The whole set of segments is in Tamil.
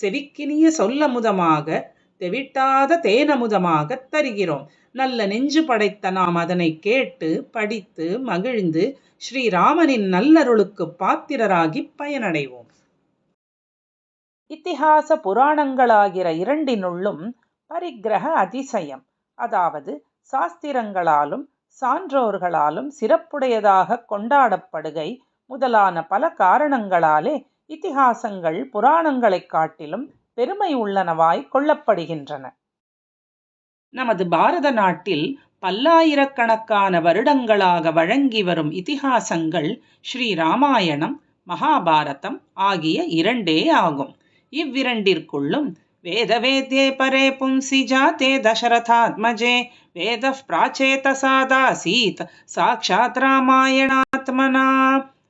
செவிக்கினிய சொல்லமுதமாக தெவிட்டாத தேனமுதமாகத் தருகிறோம். நல்ல நெஞ்சு படைத்த நாம் அதனை கேட்டு படித்து மகிழ்ந்து ஸ்ரீராமனின் நல்லருளுக்கு பாத்திரராகி பயனடைவோம். இத்திஹாச புராணங்களாகிற இரண்டினுள்ளும் பரிகிரக அதிசயம். அதாவது சாஸ்திரங்களாலும் சான்றோர்களாலும் சிறப்புடையதாக கொண்டாடப்படுகை முதலான பல காரணங்களாலே இத்திஹாசங்கள் புராணங்களைக் காட்டிலும் பெருமை உள்ளனவாய் கொள்ளப்படுகின்றன. நமது பாரத நாட்டில் பல்லாயிரக்கணக்கான வருடங்களாக வழங்கி வரும் இதிகாசங்கள் ஸ்ரீ ராமாயணம் மகாபாரதம் ஆகிய இரண்டே ஆகும். இவ்விரண்டிற்குள்ளும் வேத வேத்யே பரே பும்சி ஜாதே தசரதாத்மஜே வேத சீத் சாட்சாத் ராமாயணாத்மனா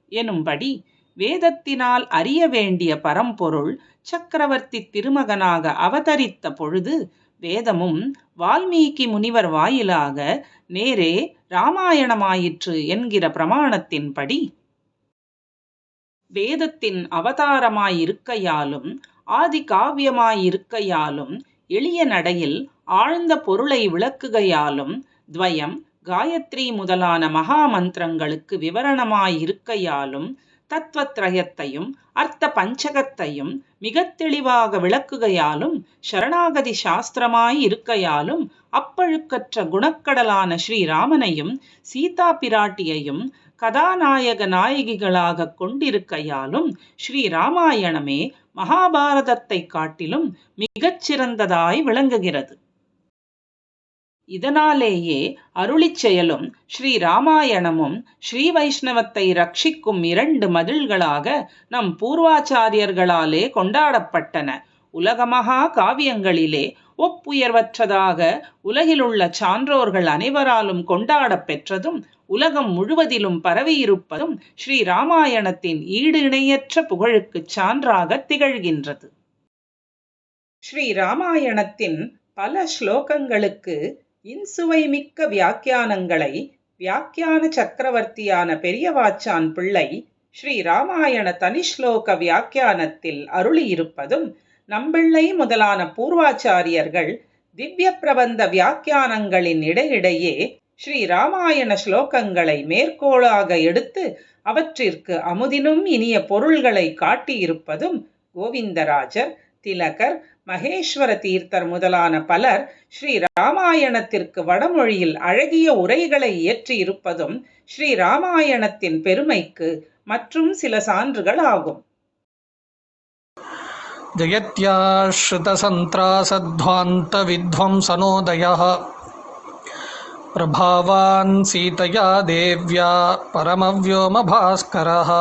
எனும்படி வேதத்தினால் அறிய வேண்டிய பரம்பொருள் சக்கரவர்த்தி திருமகனாக அவதரித்த பொழுது வேதமும் வால்மீகி முனிவர் வாயிலாக நேரே ராமாயணமாயிற்று என்கிற பிரமாணத்தின்படி வேதத்தின் அவதாரமாயிருக்கையாலும் ஆதி காவியமாயிருக்கையாலும் எளிய நடையில் ஆழ்ந்த பொருளை விளக்குகையாலும் துவயம் காயத்ரி முதலான மகா மந்திரங்களுக்கு விவரணமாயிருக்கையாலும் தத்துவத்ரயத்தையும் அர்த்த பஞ்சகத்தையும் மிக தெளிவாக விளக்குகையாலும் சரணாகதி சாஸ்திரமாய் இருக்கையாலும் அப்பழுக்கற்ற குணக்கடலான ஸ்ரீராமனையும் சீதா பிராட்டியையும் கதாநாயக நாயகிகளாக கொண்டிருக்கையாலும் ஸ்ரீராமாயணமே மகாபாரதத்தை காட்டிலும் மிகச்சிறந்ததாய் விளங்குகிறது. இதனாலேயே அருளிச் செயலும் ஸ்ரீ ராமாயணமும் ஸ்ரீ வைஷ்ணவத்தை ரட்சிக்கும் இரண்டு மதில்களாக நம் பூர்வாச்சாரியர்களாலே கொண்டாடப்பட்டன. உலகமகா காவியங்களிலே ஒப்புயர்வற்றதாக உலகிலுள்ள சான்றோர்கள் அனைவராலும் கொண்டாடப் பெற்றதும் உலகம் முழுவதிலும் பரவியிருப்பதும் ஸ்ரீ ராமாயணத்தின் ஈடு இணையற்ற புகழுக்குச் சான்றாக திகழ்கின்றது. ஸ்ரீ ராமாயணத்தின் பல ஸ்லோகங்களுக்கு இன்சுவை மிக்க வியாக்கியானங்களை வியாக்கியான சக்கரவர்த்தியான பெரியவாச்சான் பிள்ளை ஸ்ரீ ராமாயண தனிஸ்லோக வியாக்கியானத்தில் அருளியிருப்பதும் நம்பிள்ளை முதலான பூர்வாச்சாரியர்கள் திவ்ய பிரபந்த வியாக்கியானங்களின் இடையிடையே ஸ்ரீ ராமாயண ஸ்லோகங்களை மேற்கோளாக எடுத்து அவற்றிற்கு அமுதினும் இனிய பொருள்களை காட்டியிருப்பதும் கோவிந்தராஜர் திலகர் மகேஸ்வர தீர்த்தர் முதலான பலர் ஸ்ரீ ராமாயணத்திற்கு வடமொழியில் அழகிய உரைகளை இயற்றியிருப்பதும் ஸ்ரீ ராமாயணத்தின் பெருமைக்கு மற்றும் சில சான்றுகள் ஆகும் जयत्याश्रितसन्त्रासध्वान्तविध्वंसनोदयः प्रभावान् सीतया देव्या परमव्योमभास्करः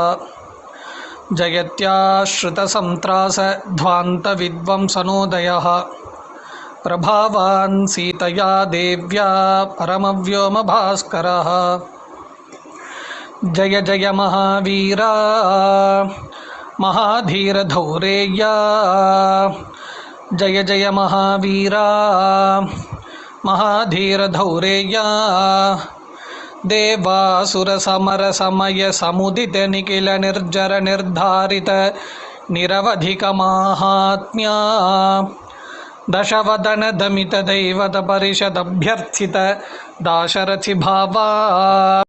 जयत्याश्रितसन्त्रासध्वान्तविद्वंसनोदयः प्रभावान् सीतया देव्या परमव्योमभास्करः। जय जय महावीरा महाधीरधौरेय्या। जय जय महावीरा महाधीरधौरेय्या। देवासुरसमरसमयसमुदितनिखिलनिर्जरनिर्धारित निरवधिकमाहात्म्या दशवदनदमितदैवतपरिषदभ्यर्थित दाशरथिभावा